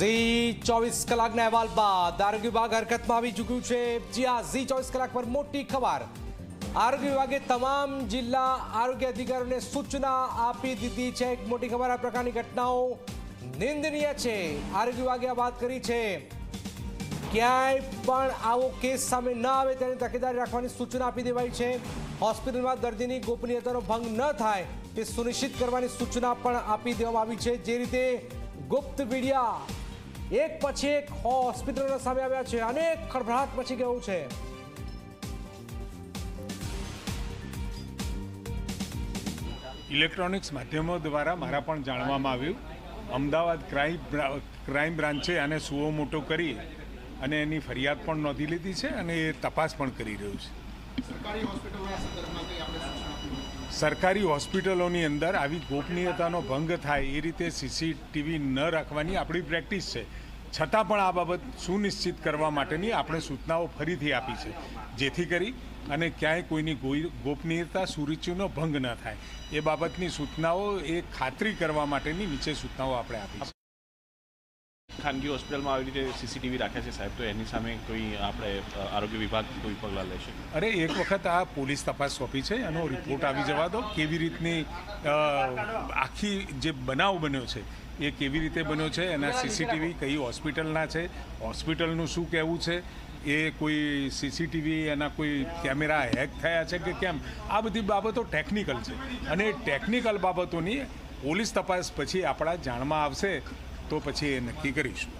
ઝી ચોવીસ કલાકના અહેવાલ બાદ આરોગ્ય વિભાગ હરકતમાં આવી ચૂક્યું છે. જી આ ઝી ચોવીસ કલાક પર મોટી ખબર. આરોગ્ય વિભાગે તમામ જિલ્લા આરોગ્ય અધિકારીઓને સૂચના આપી દીધી છે. એક મોટી ખબર, આ પ્રકારની ઘટનાઓ નિંદનીય છે. આરોગ્ય વિભાગે આ વાત કરી છે. ક્યાંય પણ આવો કેસ સામે ન આવે તેની તકેદારી રાખવાની સૂચના આપી દેવાઈ છે. હોસ્પિટલમાં દર્દીની ગોપનીયતાનો ભંગ ન થાય તે સુનિશ્ચિત કરવાની સૂચના પણ આપી દેવામાં આવી છે. જે રીતે ગુપ્ત મીડિયા એક પછી એક હોસ્પિટલો સામે આવ્યા છે. અનેક ખળભળાટ પછી ગયું છે. ઇલેક્ટ્રોનિક્સ માધ્યમો દ્વારા મારા પણ જાણવામાં આવ્યું. અમદાવાદ ક્રાઇમ ક્રાઇમ બ્રાન્ચે આને સુઓ મોટો કરી અને એની ફરિયાદ પણ નોંધી લીધી છે અને એ તપાસ પણ કરી રહ્યું છે. સરકારી હોસ્પિટલોની અંદર આવી ગોપનીયતાનો ભંગ થાય એ રીતે સીસીટીવી ન રાખવાની આપણી પ્રેક્ટિસ છે. છતાં પણ આ બાબત સુનિશ્ચિત કરવા માટેની આપણે સૂચનાઓ ફરીથી આપી છે. જેથી કરી અને ક્યાંય કોઈની ગોપનીયતા, સુરુચિનો ભંગ ન થાય. એ બાબતની સૂચનાઓ એ ખાતરી કરવા માટેની નીચે સૂચનાઓ આપણે આપી છે. ખાનગી હોસ્પિટલમાં આવી રીતે સીસીટીવી રાખ્યા છે સાહેબ, તો એની સામે કોઈ આપણે આરોગ્ય વિભાગ કોઈ પગલાં લેશે? અરે, એક વખત આ પોલીસ તપાસ સોંપી છે, એનો રિપોર્ટ આવી જવા દો, કેવી રીતની આખી જે બનાવ બન્યો છે, એ કેવી રીતે બન્યો છે, એના સીસીટીવી કઈ હોસ્પિટલના છે, હોસ્પિટલનું શું કહેવું છે, એ કોઈ સીસીટીવી, એના કોઈ કેમેરા હેક થયા છે કે કેમ, આ બધી બાબતો ટેકનિકલ છે. અને ટેકનિકલ બાબતોની પોલીસ તપાસ પછી આપણા જાણમાં આવશે તો પછી એ નક્કી કરીશું.